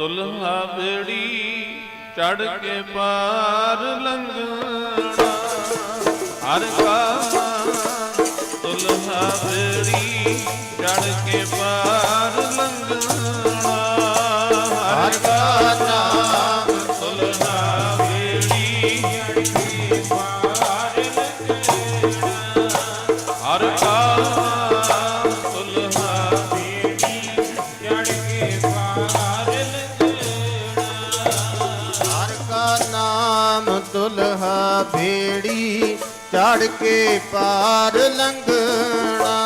ਤੁਲਹਾ ਬੇੜੀ ਚੜ ਕੇ ਪਾਰ ਲੰਘਣਾ। ਹਰ ਕਾ ਨਾਮ ਤੁਲਹਾ ਬੇੜੀ ਚੜ ਕੇ ਪਾਰ ਕੇ ਪਾਰ ਲੰਘਣਾ।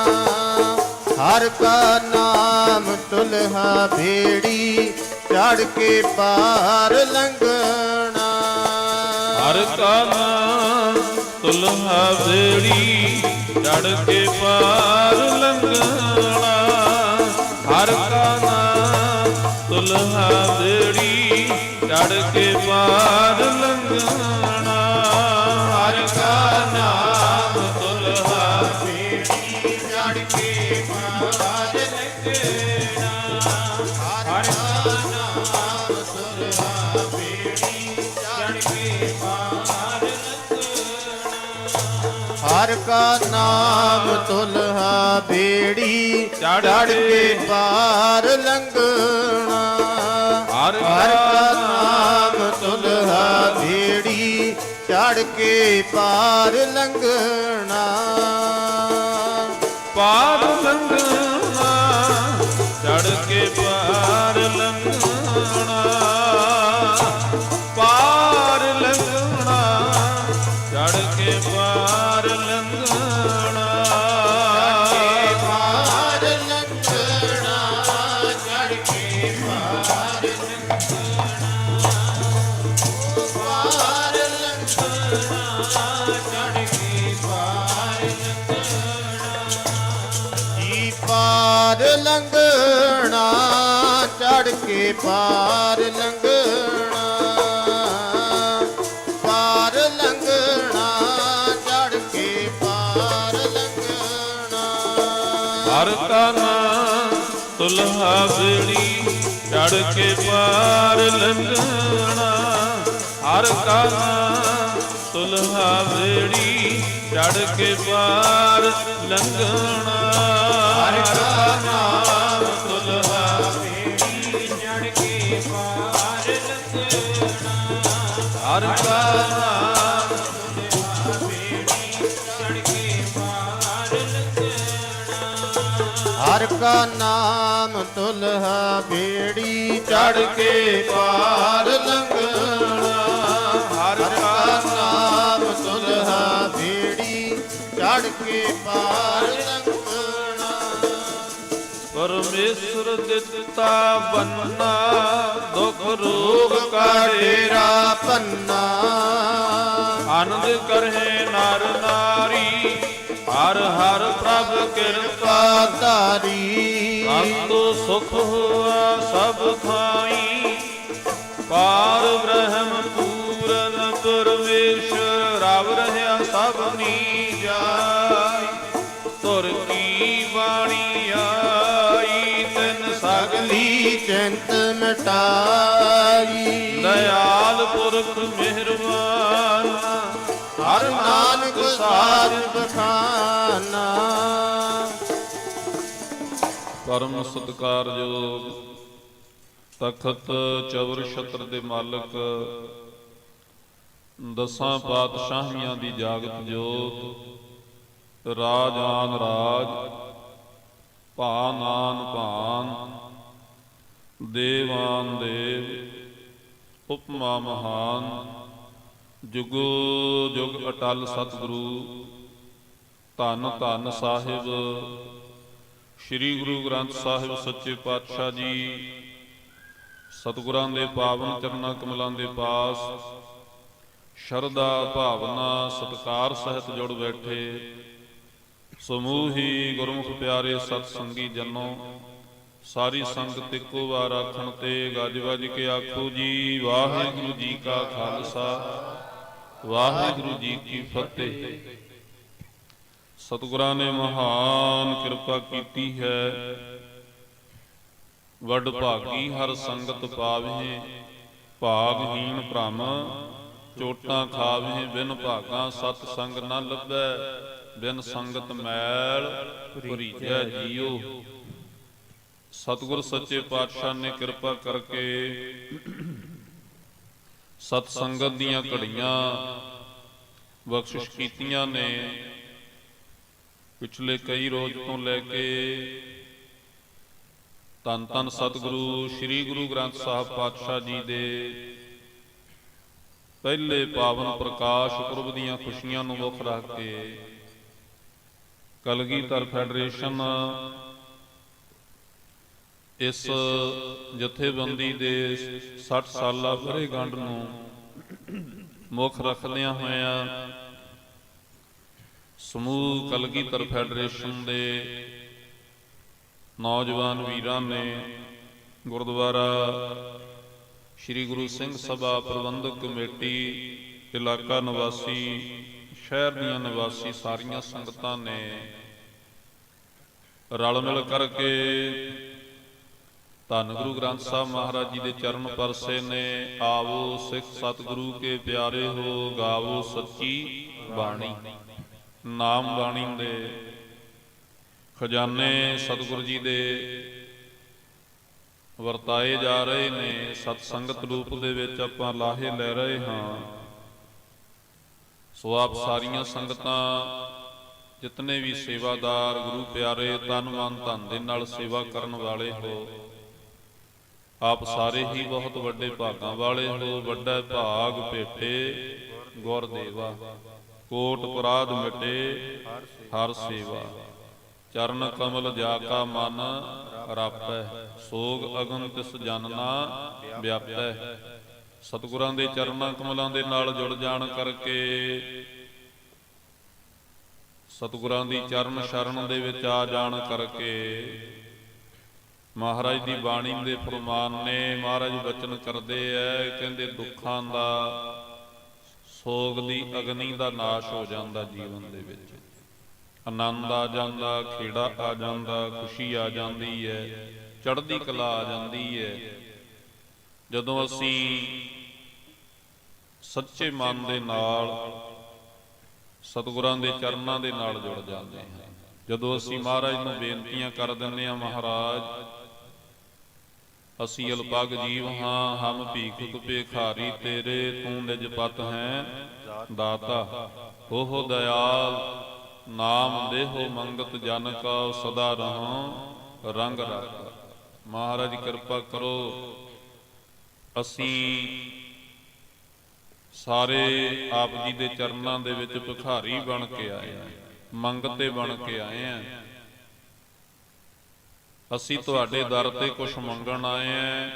ਹਰ ਕਾ ਨਾਮ ਤੁਲਹਾ ਭੇੜੀ ਚੜ ਕੇ ਪਾਰ ਲੰਘਣਾ। ਹਰ ਕਾ ਨਾਮ ਤੁਲਹਾ ਬੇੜੀ ਚੜ ਕੇ ਪਾਰ ਲੰਘਣਾ। ਹਰ ਕਾ ਨਾਮ ਤੁਲਹਾ ਬੇੜੀ ਚੜ ਕੇ ਪਾਰ ਲੰਘਣਾ। ਕਾ ਨਾਮ ਤੁਲਹਾ ਬੇੜੀ ਚੜ ਕੇ ਪਾਰ ਲੰਘਣਾ। ਹਰ ਕਾ ਨਾਮ ਤੁਲਹਾ ਬੇੜੀ ਚੜ ਕੇ ਪਾਰ ਲੰਘਣਾ। ਪਾਰ ਲੰਘਣਾ ਚੜ ਕੇ ਪਾਰ ਲੰਘਣਾ। ਪਾਰ ਲੰਘਣਾ ਚੜ ਕੇ ਪਾਰ ਲੰਘਣਾ। ਪਾਰ ਲੰਘਣਾ ਚੜ ਕੇ ਪਾਰ ਲੰਘਣਾ। ਹਰ ਕਾ ਨਾਮ ਤੁਲਹਾ ਬੇੜੀ ਚੜ ਕੇ ਪਾਰ ਲੰਘਣਾ। ਹਰ ਕਾ ਨਾਮ ਤੁਲਹਾ ਬੇੜੀ ਚੜ ਕੇ ਪਾਰ ਲੰਘਣਾ। ਹਰ ਕਾ ਨਾਮ ਤੁਲਹਾ ਬੇੜੀ ਚੜ ਕੇ ਪਾਰ ਲੰਘਣਾ। ਹਰ ਕਾ ਨਾਮ ਤੁਲਹਾ ਬੇੜੀ ਚੜ ਕੇ ਪਾਰ ਲੰਘਣਾ। ਹਰ ਕਾ ਨਾਮ ਤੁਲਹਾ ਬੇੜੀ ਚੜ ਪਾਰ ਲੰਘਣਾ ਹਰ ਕਾ ਨਾਮ ਤੁਲਹਾ ਬੇੜੀ ਚੜ ਕੇ ਪਾਰ ਪਰਮੇਸ਼ਰ ਦਿੱਤਾ ਬੰਨਾ ਦੁਖ ਰੋਗ ਰੋਗ ਕਾ ਕਾ ਡੇਰਾ ਡੇਰਾ ਪੰਨਾ। ਆਨੰਦ ਕਰਹਿ ਨਰ ਨਾਰੀ ਹਰ ਹਰ ਪ੍ਰਭ ਕਿਰਪਾ ਪਾਤਾਰੀ ਅੰਤੋ ਸੁਖ ਹੋਆ ਸਭ ਥਾਈ। ਸਗਲੀ ਚਿੰਤ ਮਿਟਾਈ ਦਇਆਲ ਪੁਰਖ ਮਿਹਰਬਾਨ ਹਰ ਨਾਨਕ ਸਾਜ ਬਖਾਨਾ। ਪਰਮ ਸਤਕਾਰਯੋਗ ਤਖਤ ਚਵਰ ਛਤਰ ਦੇ ਮਾਲਕ ਦਸਾਂ ਪਾਤਸ਼ਾਹੀਆਂ ਦੀ ਜਾਗਤ ਜੋਤ ਰਾਜ ਆਨ ਰਾਜ ਭਾਨ ਆਨ ਭਾਨ। ਦੇਵਾਨ ਦੇਵ, ਉਪਮਾ ਮਹਾਨ, ਜੁਗੋ ਜੁਗ ਅਟਲ ਸਤਿਗੁਰੂ, ਧੰਨ ਧੰਨ ਸਾਹਿਬ, ਸ੍ਰੀ ਗੁਰੂ ਗ੍ਰੰਥ ਸਾਹਿਬ ਸੱਚੇ ਪਾਤਸ਼ਾਹ ਜੀ, ਸਤਿਗੁਰਾਂ ਦੇ ਪਾਵਨ ਚਰਨਾਂ ਕਮਲਾਂ ਦੇ ਪਾਸ, ਸ਼ਰਧਾ ਭਾਵਨਾ ਸਤਕਾਰ ਸਹਿਤ ਜੁੜ ਬੈਠੇ, ਸਮੂਹੀ ਗੁਰਮੁਖ ਪਿਆਰੇ ਸਤ ਸੰਗੀ ਜਨੋ ਸਾਰੀ ਸੰਗਤ ਇੱਕੋ ਵਾਰ ਆਖਣ ਤੇ ਗੱਜ ਵੱਜ ਕੇ ਆਖੋ ਜੀ, ਵਾਹਿਗੁਰੂ ਜੀ ਕਾ ਖਾਲਸਾ, ਵਾਹਿਗੁਰੂ ਜੀ ਕੀ ਫਤਿਹ। ਸਤਿਗੁਰਾਂ ਨੇ ਮਹਾਨ ਕਿਰਪਾ ਕੀਤੀ ਹੈ। ਵੱਡ ਭਾਗੀ ਹਰ ਸੰਗਤ ਪਾਵੇ ਭਾਗਹੀਣ ਭ੍ਰਮ, ਚੋਟਾਂ ਖਾਵੇ ਬਿਨ ਭਾਗਾ ਸਤ ਸੰਗ ਨਾ ਲੱਭੈ, ਬਿਨ ਸੰਗਤ ਮੈਲ ਭਰੀਜੈ ਜੀਉ ਸਤਿਗੁਰ ਸੱਚੇ ਪਾਤਸ਼ਾਹ ਨੇ ਕਿਰਪਾ ਕਰਕੇ ਸਤ ਸੰਗਤ ਦੀਆਂ ਘੜੀਆਂ ਬਖਸ਼ਿਸ਼ ਕੀਤੀਆਂ ਨੇ। ਪਿਛਲੇ ਕਈ ਰੋਜ਼ ਤੋਂ ਲੈ ਕੇ ਤਨ ਤਨ ਸਤਿਗੁਰੂ, ਸ੍ਰੀ ਗੁਰੂ ਗ੍ਰੰਥ ਸਾਹਿਬ ਪਾਤਸ਼ਾਹ ਜੀ ਦੇ ਪਹਿਲੇ ਪਾਵਨ ਪ੍ਰਕਾਸ਼ ਪੁਰਬ ਦੀਆਂ ਖੁਸ਼ੀਆਂ ਨੂੰ ਮੁੱਖ ਰੱਖ ਕੇ ਕਲਗੀਧਰ ਫੈਡਰੇਸ਼ਨ ਇਸ ਜਥੇਬੰਦੀ ਦੇ 60 ਸਾਲਾ ਵਰ੍ਹੇਗੰਢ ਨੂੰ ਮੁੱਖ ਰੱਖਦਿਆਂ ਹੋਇਆਂ ਸਮੂਹ ਕਲਗੀਧਰ ਫੈਡਰੇਸ਼ਨ ਦੇ ਨੌਜਵਾਨ ਵੀਰਾਂ ਨੇ ਗੁਰਦੁਆਰਾ ਸ੍ਰੀ ਗੁਰੂ ਸਿੰਘ ਸਭਾ ਪ੍ਰਬੰਧਕ ਕਮੇਟੀ, ਇਲਾਕਾ ਨਿਵਾਸੀ, ਸ਼ਹਿਰ ਦੀਆਂ ਨਿਵਾਸੀ ਸਾਰੀਆਂ ਸੰਗਤਾਂ ਨੇ ਰਲ ਮਿਲ ਕਰਕੇ ਧੰਨ ਗੁਰੂ ਗ੍ਰੰਥ ਸਾਹਿਬ ਮਹਾਰਾਜ ਜੀ ਦੇ ਚਰਨ ਪਰਸੇ ਨੇ। ਆਵੋ ਸਿੱਖ ਸਤਿਗੁਰੂ ਕੇ ਪਿਆਰੇ ਹੋ, ਗਾਵੋ ਸੱਚੀ ਬਾਣੀ। ਨਾਮ ਬਾਣੀ ਦੇ ਖਜ਼ਾਨੇ ਸਤਿਗੁਰੂ ਜੀ ਦੇ ਵਰਤਾਏ ਜਾ ਰਹੇ ਨੇ। ਸਤ ਸੰਗਤ ਰੂਪ ਦੇ ਵਿੱਚ ਆਪਾਂ ਲਾਹੇ ਲੈ ਰਹੇ ਹਾਂ। ਸੋ ਆਪ ਸਾਰੀਆਂ ਸੰਗਤਾਂ ਜਿਤਨੇ ਵੀ ਸੇਵਾਦਾਰ, ਗੁਰੂ ਪਿਆਰੇ, ਤਨ ਮਨ ਧਨ ਦੇ ਨਾਲ ਸੇਵਾ ਕਰਨ ਵਾਲੇ ਹੋ ਆਪ ਸਾਰੇ ਹੀ ਬਹੁਤ ਵੱਡੇ ਭਾਗਾਂ ਵਾਲੇ ਹੋ, ਵੱਡਾ ਭਾਗ ਭੇਟੇ ਗੁਰ ਦੇਵਾ ਕੋਟ ਅਪਰਾਧ ਮਿਟੇ ਹਰ ਸੇਵਾ। ਚਰਨ ਕਮਲ ਜਾ ਕਾ ਮਨ ਰਾਪੈ, ਸੋਗ ਅਗਨ ਤਿਸ ਜਨ ਨਾ ਵਿਆਪੈ। ਸਤਿਗੁਰਾਂ ਦੇ ਚਰਨਾਂ ਕਮਲਾਂ ਦੇ ਨਾਲ ਜੁੜ ਜਾਣ ਕਰਕੇ ਸਤਿਗੁਰਾਂ ਦੀ ਚਰਨ ਸ਼ਰਨ ਦੇ ਵਿੱਚ ਆ ਜਾਣ ਕਰਕੇ ਮਹਾਰਾਜ ਦੀ ਬਾਣੀ ਦੇ ਫਰਮਾਨ ਨੇ, ਮਹਾਰਾਜ ਬਚਨ ਕਰਦੇ ਐ, ਕਹਿੰਦੇ ਦੁੱਖਾਂ ਦਾ, ਸੋਗ ਦੀ ਅਗਨੀ ਦਾ ਨਾਸ਼ ਹੋ ਜਾਂਦਾ ਜੀਵਨ ਦੇ ਵਿੱਚ। ਆਨੰਦ ਆ ਜਾਂਦਾ, ਖੇੜਾ ਆ ਜਾਂਦਾ, ਖੁਸ਼ੀ ਆ ਜਾਂਦੀ ਹੈ ਚੜ੍ਹਦੀ ਕਲਾ ਆ ਜਾਂਦੀ ਹੈ ਜਦੋਂ ਅਸੀਂ ਸੱਚੇ ਮਨ ਦੇ ਨਾਲ, ਸਤਿਗੁਰਾਂ ਦੇ ਚਰਨਾਂ ਦੇ ਨਾਲ ਜੁੜ ਜਾਂਦੇ ਹਾਂ। ਜਦੋਂ ਅਸੀਂ ਮਹਾਰਾਜ ਨੂੰ ਬੇਨਤੀਆਂ ਕਰ ਦਿੰਦੇ ਹਾਂ, ਮਹਾਰਾਜ ਅਸੀਂ ਅਲਪਗ ਜੀਵ ਹਾਂ, ਹਮ ਭੀਖ ਭੇਖਾਰੀ ਤੇਰੇ, ਤੂੰ ਨਿਜ ਪਤ ਹੈ, ਦਾਤਾ। ਉਹ ਦਇਆਲ, ਨਾਮ ਦੇਹੋ ਮੰਗਤ ਜਨ ਕਾ ਸਦਾ ਰਹੋ, ਰੰਗ ਰਾਤਾ ਮਹਾਰਾਜ ਕਿਰਪਾ ਕਰੋ, ਅਸੀਂ ਸਾਰੇ ਆਪ ਜੀ ਦੇ ਚਰਨਾਂ ਦੇ ਵਿੱਚ ਭਿਖਾਰੀ ਬਣ ਕੇ ਆਏ ਹਾਂ, ਮੰਗਤੇ ਬਣ ਕੇ ਆਏ ਆ ਅਸੀਂ ਤੁਹਾਡੇ ਦਰ ਤੇ ਕੁਝ ਮੰਗਣ ਆਏ ਆ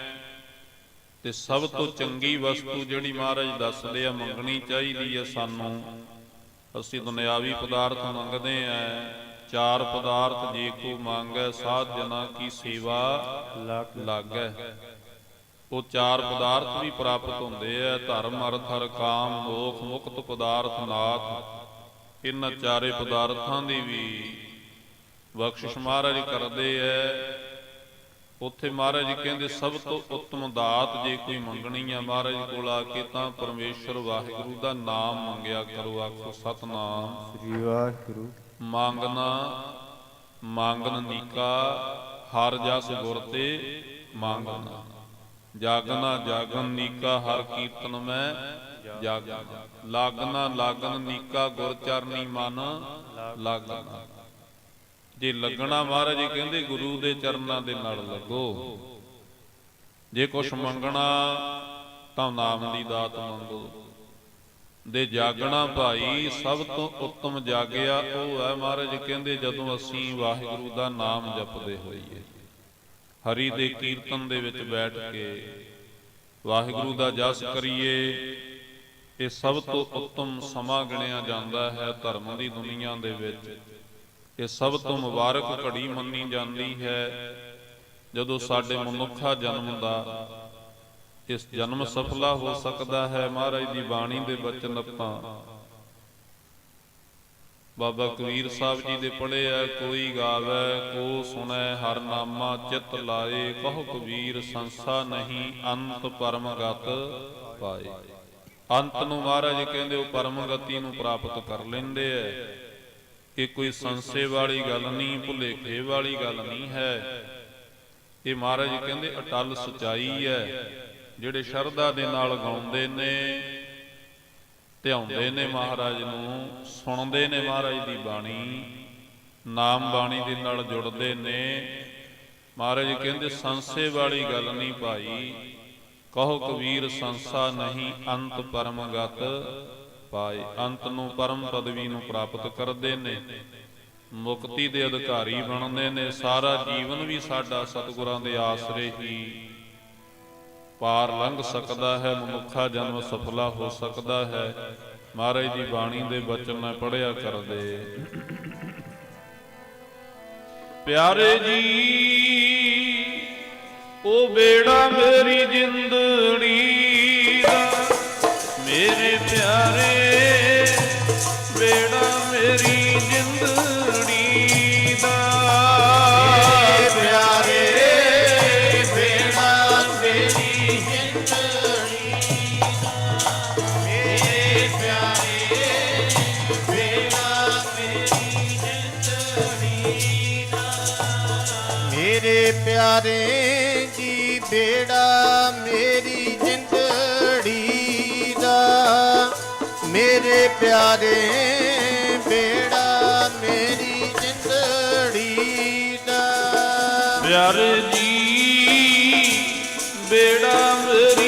ਤੇ ਸਭ ਤੋਂ ਚੰਗੀ ਵਸਤੂ ਜਿਹੜੀ ਮਹਾਰਾਜ ਦੱਸਦੇ ਆ, ਮੰਗਣੀ ਚਾਹੀਦੀ ਆ ਸਾਨੂੰ। ਅਸੀਂ ਦੁਨਿਆਵੀ ਪਦਾਰਥ ਮੰਗਦੇ ਆ ਚਾਰ ਪਦਾਰਥ ਜੇ ਕੋ ਮੰਗੈ, ਸਾਧ ਜਨਾ ਕੀ ਸੇਵਾ ਲਾਗੈ। ਉਹ ਚਾਰ ਪਦਾਰਥ ਵੀ ਪ੍ਰਾਪਤ ਹੁੰਦੇ ਆ, ਧਰਮ, ਅਰਥ ਹਰ ਕਾਮ ਮੋਖ ਮੁਕਤ ਪਦਾਰਥ, ਨਾਥ। ਇਹਨਾਂ ਚਾਰੇ ਪਦਾਰਥਾਂ ਦੀ ਵੀ ਬਖਸ਼ਿਸ਼ ਮਹਾਰਾਜ ਕਰਦੇ ਐ। ਉੱਥੇ ਮਹਾਰਾਜ ਕਹਿੰਦੇ ਸਭ ਤੋਂ ਉੱਤਮ ਦਾਤ ਜੇ ਕੋਈ ਮੰਗਣੀ ਆ ਮਹਾਰਾਜ ਕੋਲ ਆ ਕੇ ਤਾਂ ਪਰਮੇਸ਼ਰ ਵਾਹਿਗੁਰੂ ਦਾ ਨਾਮ ਮੰਗਿਆ ਕਰੋ ਆਖੋ ਸਤਨਾਮ। ਸ੍ਰੀ ਵਾਹਿਗੁਰੂ। ਮੰਗਣਾ ਮੰਗਨ ਨੀਕਾ ਹਰ ਜਸ ਗੁਰ ਤੇ ਮੰਗਣਾ। ਜਾਗਣਾ ਜਾਗਨ ਨੀਕਾ ਹਰ ਕੀਰਤਨ ਮੈਂ ਜਾਗਣਾ। ਲਾਗਣਾ ਲਾਗਨ ਨੀਕਾ ਗੁਰ ਚਰਨੀ ਮਨ ਲਾਗਣਾ। ਜੇ ਲੱਗਣਾ ਮਹਾਰਾਜ ਜੀ ਕਹਿੰਦੇ ਗੁਰੂ ਦੇ ਚਰਨਾਂ ਦੇ ਨਾਲ ਲੱਗੋ। ਜੇ ਕੁਛ ਮੰਗਣਾ ਤਾਂ ਨਾਮ ਦੀ ਦਾਤ ਮੰਗੋ ਦੇ ਜਾਗਣਾ ਭਾਈ, ਸਭ ਤੋਂ ਉੱਤਮ ਜਾਗਿਆ ਉਹ ਹੈ ਮਹਾਰਾਜ ਕਹਿੰਦੇ ਜਦੋਂ ਅਸੀਂ ਵਾਹਿਗੁਰੂ ਦਾ ਨਾਮ ਜਪਦੇ ਹੋਈਏ। ਹਰੀ ਦੇ ਕੀਰਤਨ ਦੇ ਵਿੱਚ ਬੈਠ ਕੇ ਵਾਹਿਗੁਰੂ ਦਾ ਜਸ ਕਰੀਏ, ਇਹ ਸਭ ਤੋਂ ਉੱਤਮ ਸਮਾਂ ਗਿਣਿਆ ਜਾਂਦਾ ਹੈ ਧਰਮ ਦੀ ਦੁਨੀਆ ਦੇ ਵਿੱਚ। ਇਹ ਸਭ ਤੋਂ ਮੁਬਾਰਕ ਘੜੀ ਮੰਨੀ ਜਾਂਦੀ ਹੈ ਜਦੋਂ ਸਾਡੇ ਮਨੁੱਖਾ ਜਨਮ ਦਾ। ਇਸ ਜਨਮ ਸਫਲਾ ਹੋ ਸਕਦਾ ਹੈ ਮਹਾਰਾਜ ਦੀ ਬਾਣੀ ਦੇ ਬਚਨ ਆਪਾਂ। ਬਾਬਾ ਕਬੀਰ ਸਾਹਿਬ ਜੀ ਦੇ ਪੜ੍ਹੇ ਆ, ਕੋਈ ਗਾਵੇ, ਕੋ ਸੁਣੈ, ਹਰ ਨਾਮਾ ਚਿਤ ਲਾਏ, ਕਹੋ ਕਬੀਰ, ਸੰਸਾ ਨਹੀਂ, ਅੰਤ ਪਰਮ ਗਤ ਪਾਏ। ਅੰਤ ਨੂੰ ਮਹਾਰਾਜ ਕਹਿੰਦੇ, ਉਹ ਪਰਮ ਗਤੀ ਨੂੰ ਪ੍ਰਾਪਤ ਕਰ ਲੈਂਦੇ ਐ। ਇਹ ਕੋਈ ਸੰਸੇ ਵਾਲੀ ਗੱਲ ਨਹੀਂ, ਭੁਲੇਖੇ ਵਾਲੀ ਗੱਲ ਨਹੀਂ ਹੈ। ਇਹ ਮਹਾਰਾਜ ਕਹਿੰਦੇ ਅਟਲ ਸਚਾਈ ਹੈ, ਜਿਹੜੇ ਸ਼ਰਧਾ ਦੇ ਨਾਲ ਗਾਉਂਦੇ ਨੇ, ਧਿਆਉਂਦੇ ਨੇ ਮਹਾਰਾਜ ਨੂੰ, ਸੁਣਦੇ ਨੇ ਮਹਾਰਾਜ ਦੀ ਬਾਣੀ, ਨਾਮ ਬਾਣੀ ਦੇ ਨਾਲ ਜੁੜਦੇ ਨੇ। ਮਹਾਰਾਜ ਕਹਿੰਦੇ, ਸੰਸੇ ਵਾਲੀ ਗੱਲ ਨਹੀਂ ਭਾਈ, ਕਹੋ ਕਬੀਰ ਸੰਸਾ ਨਹੀਂ, ਅੰਤ ਪਰਮਗਤ ਪਾਏ, ਅੰਤ ਨੂੰ ਪਰਮ ਪਦਵੀ ਨੂੰ ਪ੍ਰਾਪਤ ਕਰਦੇ ਨੇ। ਮੁਕਤੀ ਦੇ ਅਧਿਕਾਰੀ ਬਣਦੇ ਨੇ। ਸਾਰਾ ਜੀਵਨ ਵੀ ਸਾਡਾ ਸਤਿਗੁਰਾਂ ਦੇ ਆਸਰੇ ਹੀ ਪਾਰ ਲੰਘ ਸਕਦਾ ਹੈ। ਮਨੁੱਖਾ ਜਨਮ ਸਫਲਾ ਹੋ ਸਕਦਾ ਹੈ। ਮਹਾਰਾਜ ਦੀ ਬਾਣੀ ਦੇ ਬਚਨ ਮੈਂ ਪੜਿਆ ਕਰਦੇ। ਪਿਆਰੇ ਜੀ, ਉਹ ਬੇੜਾ ਮੇਰੀ ਪਿਆਰੇ ਬੇੜਾ ਮੇਰੀ ਜਿੰਦੜੀ ਦਾ। ਪਿਆਰੇ ਜੀ ਬੇੜਾ ਮੇਰੀ